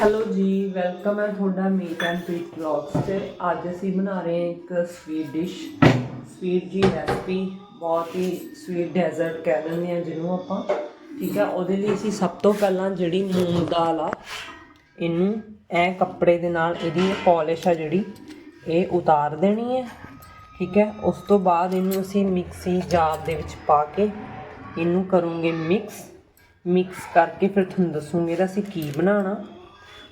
Hello ਜੀ, welcome ਹੈ ਤੁਹਾਡਾ ਮੀਟ ਐਂਡ ਪੀਟ ਵਲੌਗਸ ਤੇ। ਅੱਜ ਅਸੀਂ ਬਣਾ ਰਹੇ ਹਾਂ ਇੱਕ ਸਵੀਟ ਡਿਸ਼। ਸਵੀਟ ਜੀ ਰੈਸਪੀ, ਬਹੁਤ ਹੀ ਸਵੀਟ ਡੈਜ਼ਰਟ ਕਹਿ ਦਿੰਦੇ ਆ ਜਿਹਨੂੰ ਆਪਾਂ। ਠੀਕ ਹੈ, ਉਹਦੇ ਲਈ ਅਸੀਂ ਸਭ ਤੋਂ ਪਹਿਲਾਂ ਜਿਹੜੀ ਮੂੰਗ ਦਾਲ ਆ, ਇਹਨੂੰ ਐ ਕੱਪੜੇ ਦੇ ਨਾਲ ਇਹਦੀ ਪਾਲਿਸ਼ ਆ ਜਿਹੜੀ, ਇਹ ਉਤਾਰ ਦੇਣੀ ਹੈ। ਠੀਕ ਹੈ, ਉਸ ਤੋਂ ਬਾਅਦ ਇਹਨੂੰ ਅਸੀਂ ਮਿਕਸੀ ਜਾਰ ਦੇ ਵਿੱਚ ਪਾ ਕੇ ਇਹਨੂੰ ਕਰੂੰਗੇ ਮਿਕਸ। ਮਿਕਸ ਕਰਕੇ ਫਿਰ ਤੁਹਾਨੂੰ ਦੱਸੂਗੇ ਇਹਦਾ ਅਸੀਂ ਕੀ ਬਣਾਉਣਾ।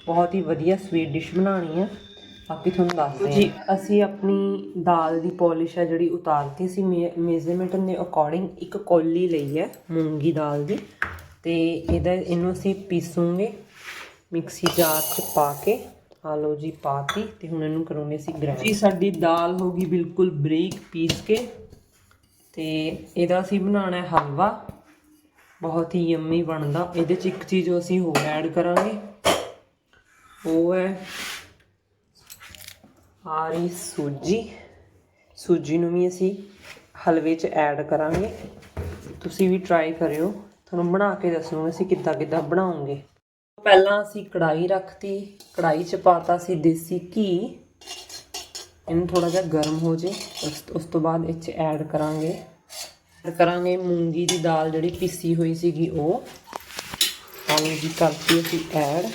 ਬਹੁਤ ਹੀ ਵਧੀਆ ਸਵੀਟ ਡਿਸ਼ ਬਣਾਉਣੀ ਆ। ਬਾਕੀ ਤੁਹਾਨੂੰ ਦੱਸਦੇ ਹਾਂ ਜੀ। ਅਸੀਂ ਆਪਣੀ ਦਾਲ ਦੀ ਪੋਲਿਸ਼ ਆ ਜਿਹੜੀ ਉਤਾਰਤੀ ਸੀ। ਮੇਜ਼ਰਮੈਂਟ ਦੇ ਅਕੋਰਡਿੰਗ ਇੱਕ ਕੌਲੀ ਲਈ ਹੈ ਮੂੰਗੀ ਦਾਲ ਦੀ। ਤੇ ਇਹਦਾ ਇਹਨੂੰ ਅਸੀਂ ਪੀਸੂਗੇ ਮਿਕਸੀ ਜਾਰ 'ਚ ਪਾ ਕੇ। ਆ ਲਓ ਜੀ ਪਾਤੀ ਤੇ ਹੁਣ ਇਹਨੂੰ ਕਰੂੰਗੇ ਅਸੀਂ ਗ੍ਰਾਈਂਡ ਜੀ ਸਾਡੀ ਦਾਲ ਹੋ ਗਈ ਬਿਲਕੁਲ ਬਰੀਕ ਪੀਸ ਕੇ। ਤੇ ਇਹਦਾ ਅਸੀਂ ਬਣਾਉਣਾ ਹੈ ਹਲਵਾ। ਬਹੁਤ ਹੀ ਯੰਮੀ ਬਣਦਾ। ਇਹਦੇ 'ਚ ਇੱਕ ਚੀਜ਼ ਅਸੀਂ ਹੋਰ ਐਡ ਕਰਾਂਗੇ। ਉਹ ਹੈ ਆਰੀ ਸੂਜੀ। ਸੂਜੀ ਨੂੰ ਵੀ ਅਸੀਂ ਹਲਵੇ 'ਚ ਐਡ ਕਰਾਂਗੇ। ਤੁਸੀਂ ਵੀ ਟਰਾਈ ਕਰਿਓ। ਤੁਹਾਨੂੰ ਬਣਾ ਕੇ ਦੱਸੂਗੇ ਅਸੀਂ ਕਿੱਦਾਂ ਕਿੱਦਾਂ ਬਣਾਉਂਗੇ। ਪਹਿਲਾਂ ਅਸੀਂ ਕੜਾਈ ਰੱਖਤੀ। ਕੜਾਈ 'ਚ ਪਾਤਾ ਸੀ ਦੇਸੀ ਘੀ। ਇਹਨੂੰ ਥੋੜਾ ਜਿਹਾ ਗਰਮ ਹੋ ਜੇ। ਉਸ ਉਸ ਤੋਂ ਬਾਅਦ ਇਹ 'ਚ ਐਡ ਕਰਾਂਗੇ। ਐਡ ਕਰਾਂਗੇ ਮੂੰਗੀ ਦੀ ਦਾਲ ਜਿਹੜੀ ਪੀਸੀ ਹੋਈ ਸੀਗੀ ਉਹ। ਆਲੂ ਦੀ ਕਰਤੀ ਅਸੀਂ ਐਡ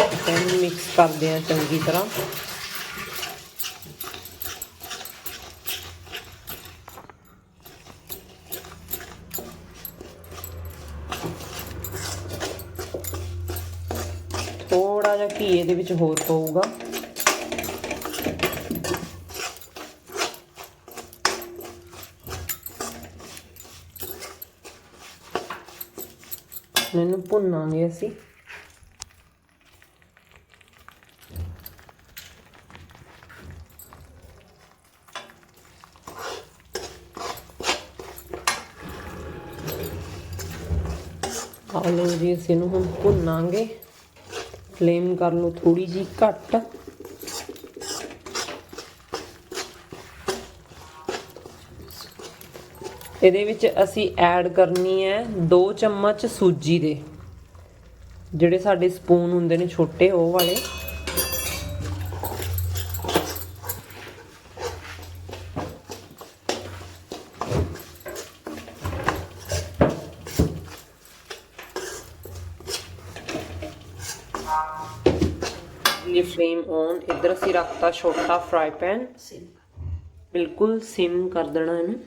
ਇਹਨੂੰ ਮਿਕਸ ਕਰਦੇ ਹਾਂ ਚੰਗੀ ਤਰ੍ਹਾਂ। ਥੋੜਾ ਜਿਹਾ ਘੀ ਇਹਦੇ ਵਿੱਚ ਹੋਰ ਪਊਗਾ। ਇਹਨੂੰ ਭੁੰਨਾਂਗੇ ਅਸੀਂ। ਆਲੂ ਜੀ, ਅਸੀਂ ਇਹਨੂੰ ਹੁਣ ਭੁੰਨਾਂਗੇ। ਫਲੇਮ ਕਰ ਲਓ ਥੋੜੀ ਜੀ ਘੱਟ। ਇਹਦੇ ਵਿੱਚ ਅਸੀਂ ਐਡ ਕਰਨੀ ਹੈ 2 ਚਮਚ ਸੂਜੀ ਦੇ। ਜਿਹੜੇ ਸਾਡੇ ਸਪੂਨ ਹੁੰਦੇ ਨੇ ਛੋਟੇ, ਉਹ ਵਾਲੇ। ਇਹ ਫਲੇਮ ਔਨ ਇੱਧਰ ਅਸੀਂ ਰੱਖਤਾ ਛੋਟਾ ਫਰਾਈ ਪੈਨ ਬਿਲਕੁਲ ਸਿਮ ਕਰ ਦੇਣਾ ਇਹਨੂੰ।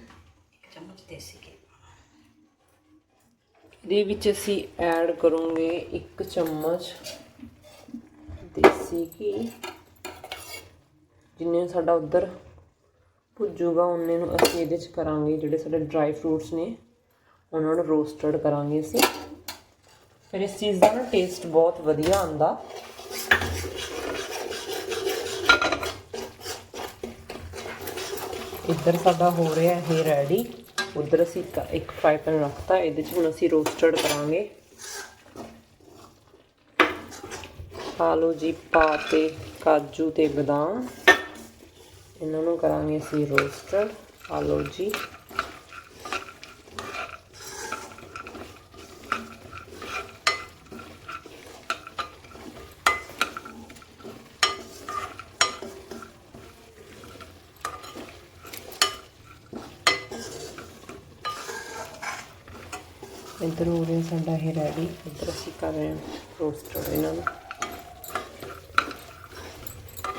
ਚਮਚ ਦੇਸੀ ਘੀ ਇਹਦੇ ਵਿੱਚ ਅਸੀਂ ਐਡ ਕਰੂੰਗੇ 1 ਚਮਚ ਦੇਸੀ ਘੀ। ਜਿੰਨੇ ਸਾਡਾ ਉਧਰ ਭੁੱਜੂਗਾ ਉਹਨੇ ਨੂੰ ਅਸੀਂ ਇਹਦੇ ਚ ਕਰਾਂਗੇ ਜਿਹੜੇ ਸਾਡੇ ਡਰਾਈ ਫਰੂਟਸ ਨੇ ਉਹਨਾਂ ਨੂੰ ਰੋਸਟਡ ਕਰਾਂਗੇ ਅਸੀਂ। ਫਿਰ ਇਸ ਚੀਜ਼ ਦਾ ਨਾ ਟੇਸਟ ਬਹੁਤ ਵਧੀਆ ਆਉਂਦਾ। ਇੱਧਰ ਸਾਡਾ ਹੋ ਰਿਹਾ ਇਹ ਰੈਡੀ ਉਧਰ ਅਸੀਂ ਇੱਕ- ਇੱਕ ਫਰਾਈ ਪੈਨ ਰੱਖਤਾ, ਇਹਦੇ 'ਚ ਹੁਣ ਅਸੀਂ ਰੋਸਟਡ ਕਰਾਂਗੇ। ਆਲੂ ਜੀ, ਪਾ ਤੇ ਕਾਜੂ ਤੇ ਬਦਾਮ। ਇਹਨਾਂ ਨੂੰ ਕਰਾਂਗੇ ਅਸੀਂ ਰੋਸਟਡ ਆਲੂ ਜੀ। ਇੱਧਰ ਹੋ ਰਿਹਾ ਸਾਡਾ ਇਹ ਰੈਡੀ। ਇੱਧਰ ਅਸੀਂ ਕਰ ਰਹੇ ਹਾਂ ਰੋਸਟਡ ਇਹਨਾਂ ਨੂੰ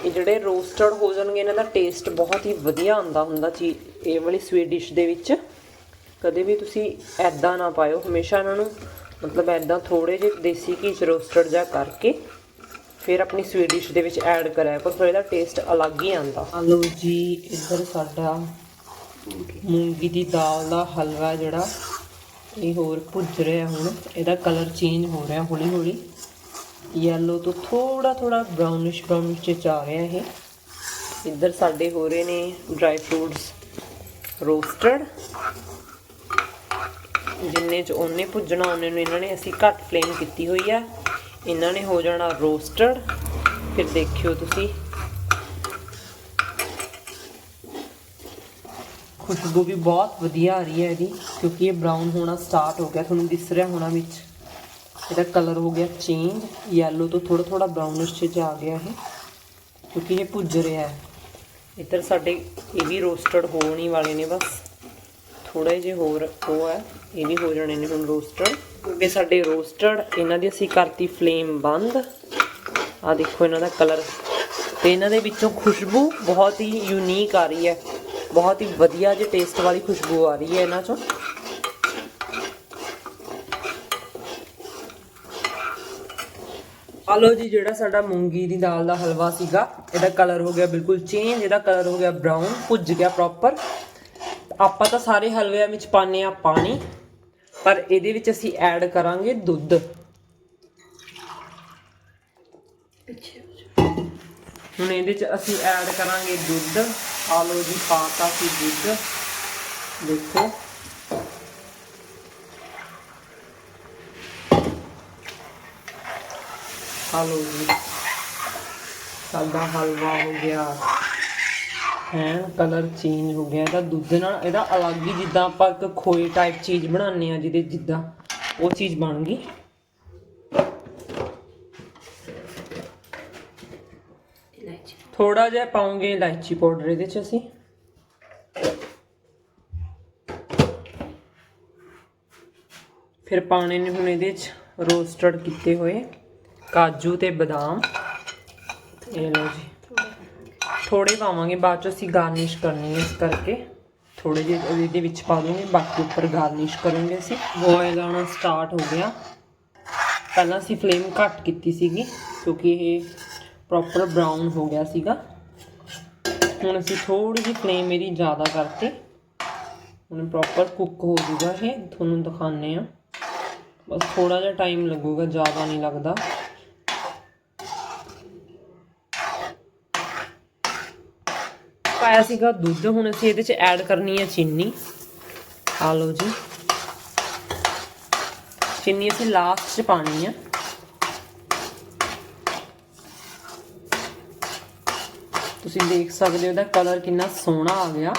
ਇਹ ਜਿਹੜੇ ਰੋਸਟਡ ਹੋ ਜਾਣਗੇ, ਇਹਨਾਂ ਦਾ ਟੇਸਟ ਬਹੁਤ ਹੀ ਵਧੀਆ ਆਉਂਦਾ ਹੁੰਦਾ ਚੀ ਇਹ ਵਾਲੀ ਸਵੀਟ ਡਿਸ਼ ਦੇ ਵਿੱਚ। ਕਦੇ ਵੀ ਤੁਸੀਂ ਐਦਾਂ ਨਾ ਪਾਇਓ, ਹਮੇਸ਼ਾ ਇਹਨਾਂ ਨੂੰ ਮਤਲਬ ਐਦਾਂ ਥੋੜੇ ਜਿਹੇ ਦੇਸੀ ਘੀ ਚ ਰੋਸਟਡ ਜਾ ਕਰਕੇ ਫਿਰ ਆਪਣੀ ਸਵੀਟ ਡਿਸ਼ ਦੇ ਵਿੱਚ ਐਡ ਕਰਿਆ ਪਰ ਫਿਰ ਇਹਦਾ ਟੇਸਟ ਅਲੱਗ ਹੀ ਆਉਂਦਾ। ਆਲੂ ਜੀ, ਇੱਧਰ ਸਾਡਾ ਮੂੰਗੀ ਦੀ ਦਾਲ ਦਾ ਹਲਵਾ ਜਿਹੜਾ ਇਹ ਹੋਰ ਭੁੱਜ ਰਿਹਾ ਹੁਣ। ਇਹਦਾ ਕਲਰ ਚੇਂਜ ਹੋ ਰਿਹਾ ਹੌਲੀ ਹੌਲੀ ਯੈਲੋ ਤੋਂ ਥੋੜਾ ਥੋੜਾ ਬ੍ਰਾਊਨਿਸ਼ ਬ੍ਰਾਊਨਿਸ਼ ਚ ਆ ਰਿਹਾ ਇਹ। ਇੱਧਰ ਸਾਡੇ ਹੋ ਰਹੇ ਨੇ ਡਰਾਈ ਫਰੂਟਸ ਰੋਸਟਡ ਜਿੰਨੇ ਚ ਉਹਨੇ ਭੁੱਜਣਾ, ਉਹਨੇ ਨੂੰ ਇਹਨਾਂ ਨੇ ਅਸੀਂ ਘੱਟ ਫਲੇਮ ਕੀਤੀ ਹੋਈ ਆ। ਇਹਨਾਂ ਨੇ ਹੋ ਜਾਣਾ ਰੋਸਟਡ ਫਿਰ ਦੇਖਿਓ ਤੁਸੀਂ ਖੁਸ਼ਬੂ ਵੀ ਬਹੁਤ ਵਧੀਆ ਆ ਰਹੀ ਹੈ ਇਹਦੀ, ਕਿਉਂਕਿ ਇਹ ਬਰਾਊਨ ਹੋਣਾ ਸਟਾਰਟ ਹੋ ਗਿਆ, ਤੁਹਾਨੂੰ ਦਿਸ ਰਿਹਾ ਹੋਣਾ ਵਿੱਚ। ਇਹਦਾ ਕਲਰ ਹੋ ਗਿਆ ਚੇਂਜ ਯੈਲੋ ਤੋਂ ਥੋੜਾ ਥੋੜਾ ਬ੍ਰਾਊਨਿਸ਼ ਚ ਆ ਗਿਆ ਇਹ, ਕਿਉਂਕਿ ਇਹ ਭੁੱਜ ਰਿਹਾ ਹੈ। ਇੱਧਰ ਸਾਡੇ ਇਹ ਵੀ ਰੋਸਟਡ ਹੋਣ ਹੀ ਵਾਲੇ ਨੇ ਬਸ। ਥੋੜੇ ਜਿਹੇ ਹੋਰ ਉਹ ਹੈ, ਇਹ ਵੀ ਹੋ ਜਾਣੇ ਨੇ ਹੁਣ ਰੋਸਟਡ ਕਿਉਂਕਿ ਸਾਡੇ ਰੋਸਟਡ ਇਹਨਾਂ ਦੀ ਅਸੀਂ ਕਰਤੀ ਫਲੇਮ ਬੰਦ। ਆ ਦੇਖੋ ਇਹਨਾਂ ਦਾ ਕਲਰ ਤੇ ਇਹਨਾਂ ਦੇ ਵਿੱਚੋਂ ਖੁਸ਼ਬੂ ਬਹੁਤ ਹੀ ਯੂਨੀਕ ਆ ਰਹੀ ਹੈ। ਬਹੁਤ ਹੀ ਵਧੀਆ ਜਿਹੀ ਟੇਸਟ ਵਾਲੀ ਖੁਸ਼ਬੂ ਆ ਰਹੀ ਹੈ ਇਹਨਾਂ ਚੋਂ। ਹਲੋ ਜੀ ਜਿਹੜਾ ਸਾਡਾ ਮੂੰਗੀ ਦੀ ਦਾਲ ਦਾ ਹਲਵਾ ਸੀਗਾ ਇਹਦਾ ਕਲਰ ਹੋ ਗਿਆ ਬਿਲਕੁਲ ਚੇਂਜ ਇਹਦਾ ਕਲਰ ਹੋ ਗਿਆ ਬ੍ਰਾਊਨ ਭੁੱਜ ਗਿਆ ਪ੍ਰੋਪਰ ਆਪਾਂ ਤਾਂ ਸਾਰੇ ਹਲਵਿਆਂ ਵਿੱਚ ਪਾਉਂਦੇ ਆ ਪਾਣੀ ਪਰ ਇਹਦੇ ਵਿੱਚ ਅਸੀਂ ਐਡ ਕਰਾਂਗੇ ਦੁੱਧ। ਜਾ। ਹੁਣ ਇਹਦੇ ਚ ਅਸੀਂ ਐਡ ਕਰਾਂਗੇ ਦੁੱਧ। ਆ ਲਓ ਜੀ ਪਾਤਾ ਸੀ ਦੁੱਧ। ਦੇਖੋ। ਆ ਲਓ ਜੀ। ਸਾਡਾ ਹਲਵਾ ਹੋ ਗਿਆ। ਹੈ, ਕਲਰ ਚੇਂਜ ਹੋ ਗਿਆ। ਇਹਦਾ ਦੁੱਧ ਨਾਲ ਇਹਦਾ ਅਲੱਗ ਹੀ ਜਿੱਦਾਂ ਆਪਾਂ ਇੱਕ ਖੋਏ ਟਾਈਪ ਚੀਜ਼ ਬਣਾਉਂਦੇ ਆ ਜਿਹਦੇ ਜਿੱਦਾਂ ਉਹ ਚੀਜ਼ ਬਣ ਗਈ। ਥੋੜਾ ਜਿਹਾ ਪਾਉਂਗੇ ਇਲਾਇਚੀ ਪਾਊਡਰ ਇਹਦੇ ਚ ਅਸੀਂ। ਫਿਰ ਪਾਣੇ ਨੇ ਹੁਣ ਇਹਦੇ ਚ ਰੋਸਟਡ ਕੀਤੇ ਹੋਏ ਕਾਜੂ ਤੇ ਬਦਾਮ। ਇਹ ਲਓ ਜੀ। ਥੋੜੇ ਪਾਵਾਂਗੇ, ਬਾਅਦ ਚ ਅਸੀਂ ਗਾਰਨਿਸ਼ ਕਰਨੀ ਹੈ ਇਸ ਕਰਕੇ। ਥੋੜੇ ਜਿਹੇ ਇਹਦੇ ਵਿੱਚ ਪਾ ਦੂੰਗੇ, ਬਾਕੀ ਉੱਪਰ ਗਾਰਨਿਸ਼ ਕਰਾਂਗੇ ਅਸੀਂ। ਬੋਇਲ ਆਉਣਾ ਸਟਾਰਟ ਹੋ ਗਿਆ। ਪਹਿਲਾਂ ਅਸੀਂ ਫਲੇਮ ਘੱਟ ਕੀਤੀ ਸੀਗੀ, ਕਿਉਂਕਿ ਇਹ ਪ੍ਰੋਪਰ ਬਰਾਊਨ ਹੋ ਗਿਆ ਸੀਗਾ। ਹੁਣ ਅਸੀਂ ਥੋੜੀ ਜਿਹੀ ਫਲੇਮ ਇਹਦੀ ਜ਼ਿਆਦਾ ਕਰਤੀ ਹੁਣ ਪ੍ਰੋਪਰ ਕੁੱਕ ਹੋ ਜੂਗਾ ਇਹ। ਤੁਹਾਨੂੰ ਦਿਖਾਉਂਦੇ ਆ ਬਸ ਥੋੜਾ ਜਿਹਾ ਟਾਈਮ ਲੱਗੂਗਾ, ਜ਼ਿਆਦਾ ਨਹੀਂ ਲੱਗਦਾ। ਪਾਇਆ ਸੀਗਾ ਦੁੱਧ। ਹੁਣ ਅਸੀਂ ਇਹਦੇ ਚ ਐਡ ਕਰਨੀ ਹੈ ਚੀਨੀ। ਆ ਲਓ ਜੀ। ਚੀਨੀ ਅਸੀਂ ਲਾਸਟ ਚ ਪਾਣੀ ਆ। ਤੁਸੀਂ ਦੇਖ ਸਕਦੇ ਹੋ ਇਹਦਾ ਕਲਰ ਕਿੰਨਾ ਸੋਹਣਾ ਆ ਗਿਆ।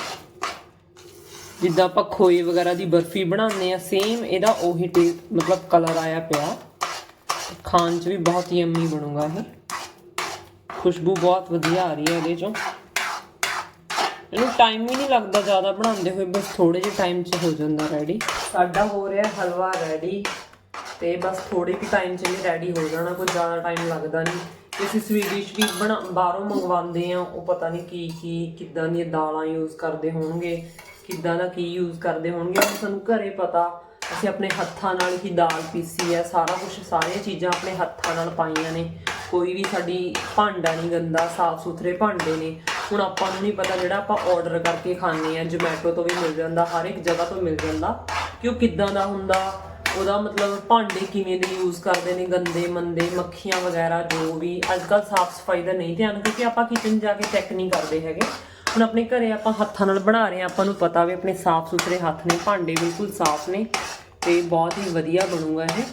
ਜਿੱਦਾਂ ਆਪਾਂ ਖੋਏ ਵਗੈਰਾ ਦੀ ਬਰਫੀ ਬਣਾਉਂਦੇ ਆ ਸੇਮ ਇਹਦਾ ਉਹੀ ਟੇ, ਮਤਲਬ ਕਲਰ ਆਇਆ ਪਿਆ। ਖਾਣ 'ਚ ਵੀ ਬਹੁਤ ਹੀ ਯੰਮੀ ਬਣੂਗਾ ਇਹ। ਖੁਸ਼ਬੂ ਬਹੁਤ ਵਧੀਆ ਆ ਰਹੀ ਹੈ ਇਹਦੇ 'ਚੋਂ। ਇਹਨੂੰ ਟਾਈਮ ਵੀ ਨਹੀਂ ਲੱਗਦਾ ਜ਼ਿਆਦਾ ਬਣਾਉਂਦੇ ਹੋਏ, ਬਸ ਥੋੜੇ ਜਿਹੇ ਟਾਈਮ 'ਚ ਹੋ ਜਾਂਦਾ ਰੈਡੀ ਸਾਡਾ ਹੋ ਰਿਹਾ ਹਲਵਾ ਰੈਡੀ ਤੇ ਬਸ ਥੋੜੇ ਕੁ ਟਾਈਮ 'ਚ ਇਹ ਰੈਡੀ ਹੋ ਜਾਣਾ, ਕੋਈ ਜ਼ਿਆਦਾ ਟਾਈਮ ਲੱਗਦਾ ਨਹੀਂ। ਅਸੀਂ ਸਵੀਗੀ 'ਚ ਵੀ ਬਣਾ ਬਾਹਰੋਂ ਮੰਗਵਾਉਂਦੇ ਆ, ਉਹ ਪਤਾ ਨਹੀਂ ਕੀ ਕੀ, ਕਿੱਦਾਂ ਦੀਆਂ ਦਾਲਾਂ ਯੂਜ਼ ਕਰਦੇ ਹੋਣਗੇ, ਕਿੱਦਾਂ ਦਾ ਕੀ ਯੂਜ਼ ਕਰਦੇ ਹੋਣਗੇ, ਉਹ ਸਾਨੂੰ ਘਰੇ ਪਤਾ। ਅਸੀਂ ਆਪਣੇ ਹੱਥਾਂ ਨਾਲ ਹੀ ਦਾਲ ਪੀਸੀ ਹੈ, ਸਾਰਾ ਕੁਝ ਸਾਰੀਆਂ ਚੀਜ਼ਾਂ ਆਪਣੇ ਹੱਥਾਂ ਨਾਲ ਪਾਈਆਂ ਨੇ। ਕੋਈ ਵੀ ਸਾਡੀ ਭਾਂਡਾ ਨਹੀਂ ਗੰਦਾ, ਸਾਫ਼ ਸੁਥਰੇ ਭਾਂਡੇ ਨੇ। ਹੁਣ ਆਪਾਂ ਨੂੰ ਨਹੀਂ ਪਤਾ ਜਿਹੜਾ ਆਪਾਂ ਆਰਡਰ ਕਰਕੇ ਖਾਂਦੇ ਆ ਜੋਮੈਟੋ ਤੋਂ ਵੀ ਮਿਲ ਜਾਂਦਾ, ਹਰ ਇੱਕ ਜਗ੍ਹਾ ਤੋਂ ਮਿਲ ਜਾਂਦਾ। ਕਿ ਉਹ ਕਿੱਦਾਂ ਦਾ ਹੁੰਦਾ ਉਹਦਾ ਮਤਲਬ ਭਾਂਡੇ ਕਿਵੇਂ ਦੇ ਯੂਜ਼ ਕਰਦੇ ਨੇ, ਗੰਦੇ, ਮੰਦੇ, ਮੱਖੀਆਂ ਵਗੈਰਾ ਜੋ ਵੀ। ਅੱਜ ਕੱਲ ਸਾਫ਼ ਸਫ਼ਾਈ ਦਾ ਨਹੀਂ ਧਿਆਨ ਕਿਉਂਕਿ ਆਪਾਂ ਕਿਚਨ ਜਾ ਕੇ ਚੈੱਕ ਨਹੀਂ ਕਰਦੇ ਹੈਗੇ। ਹੁਣ ਆਪਣੇ ਘਰੇ ਆਪਾਂ ਹੱਥਾਂ ਨਾਲ ਬਣਾ ਰਹੇ ਆ ਆਪਾਂ ਨੂੰ ਪਤਾ ਵੀ ਆਪਣੇ ਸਾਫ਼ ਸੁਥਰੇ ਹੱਥ ਨੇ, ਭਾਂਡੇ ਬਿਲਕੁਲ ਸਾਫ਼ ਨੇ ਤੇ ਬਹੁਤ ਹੀ ਵਧੀਆ ਬਣੂਗਾ ਇਹ।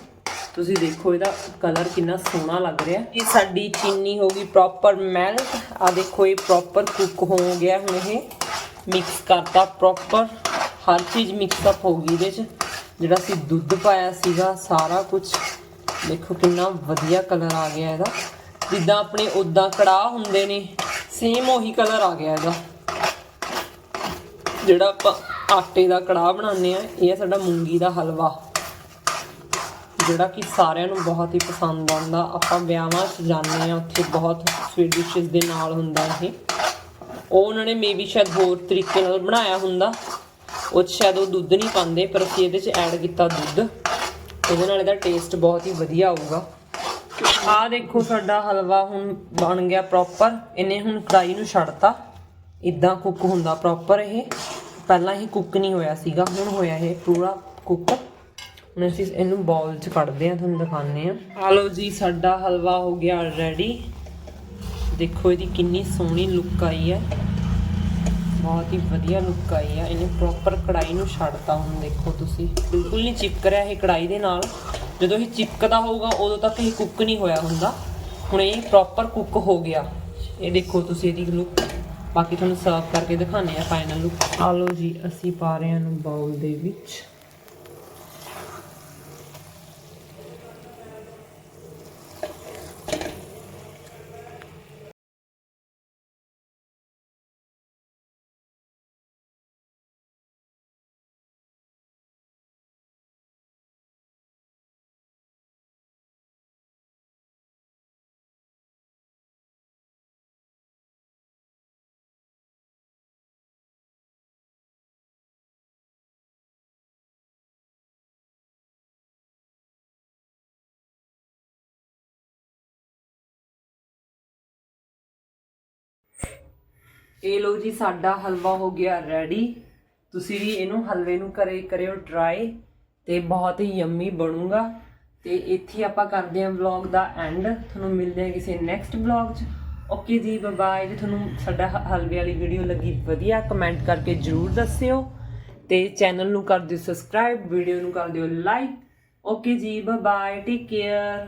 ਤੁਸੀਂ ਦੇਖੋ ਇਹਦਾ ਕਲਰ ਕਿੰਨਾ ਸੋਹਣਾ ਲੱਗ ਰਿਹਾ। ਇਹ ਸਾਡੀ ਚੀਨੀ ਹੋ ਗਈ ਪ੍ਰੋਪਰ ਮੈਲਟ ਆ ਦੇਖੋ ਇਹ ਪ੍ਰੋਪਰ ਕੁੱਕ ਹੋ ਗਿਆ ਹੁਣ ਇਹ। ਮਿਕਸ ਕਰਤਾ ਪ੍ਰੋਪਰ ਹਰ ਚੀਜ਼ ਮਿਕਸ ਅਪ ਹੋ ਗਈ ਇਹਦੇ 'ਚ। ਜਿਹੜਾ ਅਸੀਂ ਦੁੱਧ ਪਾਇਆ ਸੀਗਾ, ਸਾਰਾ ਕੁਝ ਦੇਖੋ ਕਿੰਨਾ ਵਧੀਆ ਕਲਰ ਆ ਗਿਆ ਇਹਦਾ। ਜਿੱਦਾਂ ਆਪਣੇ ਉਦਾਂ ਕੜਾਹ ਹੁੰਦੇ ਨੇ ਸੇਮ ਉਹੀ ਕਲਰ ਆ ਗਿਆ ਇਹਦਾ। ਜਿਹੜਾ ਆਪਾਂ ਆਟੇ ਦਾ ਕੜਾਹ ਬਣਾਉਂਦੇ ਆ ਇਹ ਆ ਸਾਡਾ ਮੂੰਗੀ ਦਾ ਹਲਵਾ। ਜਿਹੜਾ ਕਿ ਸਾਰਿਆਂ ਨੂੰ ਬਹੁਤ ਹੀ ਪਸੰਦ ਆਉਂਦਾ। ਆਪਾਂ ਵਿਆਹਾਂ 'ਚ ਜਾਂਦੇ ਆ ਉੱਥੇ ਬਹੁਤ ਸਵੀਟ ਡਿਸ਼ਸ ਦੇ ਨਾਲ ਹੁੰਦਾ ਇਹ। ਉਹ ਉਹਨਾਂ ਨੇ ਮੇਬੀ ਸ਼ਾਇਦ ਹੋਰ ਤਰੀਕੇ ਨਾਲ ਬਣਾਇਆ ਹੁੰਦਾ। ਉਹ ਸ਼ਾਇਦ ਉਹ ਦੁੱਧ ਨਹੀਂ ਪਾਉਂਦੇ, ਪਰ ਅਸੀਂ ਇਹਦੇ 'ਚ ਐਡ ਕੀਤਾ ਦੁੱਧ। ਉਹਦੇ ਨਾਲ ਇਹਦਾ ਟੇਸਟ ਬਹੁਤ ਹੀ ਵਧੀਆ ਆਊਗਾ। ਆਹ ਦੇਖੋ ਸਾਡਾ ਹਲਵਾ ਹੁਣ ਬਣ ਗਿਆ ਪ੍ਰੋਪਰ ਇਹਨੇ ਹੁਣ ਕੜਾਈ ਨੂੰ ਛੱਡਤਾ। ਇਦਾਂ ਕੁੱਕ ਹੁੰਦਾ ਪ੍ਰੋਪਰ ਇਹ। ਪਹਿਲਾਂ ਇਹ ਕੁੱਕ ਨਹੀਂ ਹੋਇਆ ਸੀਗਾ, ਹੁਣ ਹੋਇਆ ਇਹ ਪੂਰਾ ਕੁੱਕ ਹੁਣ ਅਸੀਂ ਇਹਨੂੰ ਬਾਉਲ 'ਚ ਕੱਢਦੇ ਆ ਤੁਹਾਨੂੰ ਦਿਖਾਉਂਦੇ ਆ ਆ ਲਓ ਜੀ, ਸਾਡਾ ਹਲਵਾ ਹੋ ਗਿਆ ਰੈਡੀ ਦੇਖੋ ਇਹਦੀ ਕਿੰਨੀ ਸੋਹਣੀ ਲੁੱਕ ਆਈ ਹੈ। ਬਹੁਤ ਹੀ ਵਧੀਆ ਲੁੱਕ ਆਈ ਆ। ਇਹਨੇ ਪ੍ਰੋਪਰ ਕੜਾਈ ਨੂੰ ਛੱਡਤਾ ਹੁਣ, ਦੇਖੋ ਤੁਸੀਂ। ਬਿਲਕੁਲ ਨਹੀਂ ਚਿਪਕ ਰਿਹਾ ਇਹ ਕੜਾਈ ਦੇ ਨਾਲ। ਜਦੋਂ ਇਹ ਚਿਪਕਦਾ ਹੋਊਗਾ, ਉਦੋਂ ਤੱਕ ਇਹ ਕੁੱਕ ਨਹੀਂ ਹੋਇਆ ਹੁੰਦਾ। ਹੁਣ ਇਹ ਪ੍ਰੋਪਰ ਕੁੱਕ ਹੋ ਗਿਆ। ਇਹ ਦੇਖੋ ਤੁਸੀਂ ਇਹਦੀ ਲੁੱਕ ਬਾਕੀ ਤੁਹਾਨੂੰ ਸਰਵ ਕਰਕੇ ਦਿਖਾਉਂਦੇ ਆ ਫਾਈਨਲ ਲੁੱਕ ਆ ਲਓ ਜੀ, ਅਸੀਂ ਪਾ ਰਹੇ ਹਾਂ ਇਹਨੂੰ ਬਾਉਲ ਦੇ ਵਿੱਚ। ਇਹ ਲੋ ਜੀ, ਸਾਡਾ ਹਲਵਾ ਹੋ ਗਿਆ ਰੈਡੀ ਤੁਸੀਂ ਵੀ ਇਹਨੂੰ ਹਲਵੇ ਨੂੰ ਘਰੇ ਕਰਿਓ ਟਰਾਈ ਤੇ ਬਹੁਤ ਹੀ ਯੰਮੀ ਬਣੂਗਾ। ਤੇ ਇੱਥੇ ਆਪਾਂ ਕਰਦੇ ਹਾਂ ਵਲੌਗ ਦਾ ਐਂਡ ਤੁਹਾਨੂੰ ਮਿਲਦੇ ਹਾਂ ਕਿਸੇ ਨੈਕਸਟ ਵਲੌਗ 'ਚ। ਓਕੇ ਜੀ ਬਾਏ ਜੇ ਤੁਹਾਨੂੰ ਸਾਡਾ ਹ- ਹਲਵੇ ਵਾਲੀ ਵੀਡੀਓ ਲੱਗੀ, ਵਧੀਆ ਕਮੈਂਟ ਕਰਕੇ ਜਰੂਰ ਦੱਸਿਓ। ਤੇ ਚੈਨਲ ਨੂੰ ਕਰ ਦਿਓ ਸਬਸਕ੍ਰਾਈਬ ਵੀਡੀਓ ਨੂੰ ਕਰ ਦਿਓ ਲਾਈਕ ਓਕੇ ਜੀ ਬਾਏ ਟੇਕ ਕੇਅਰ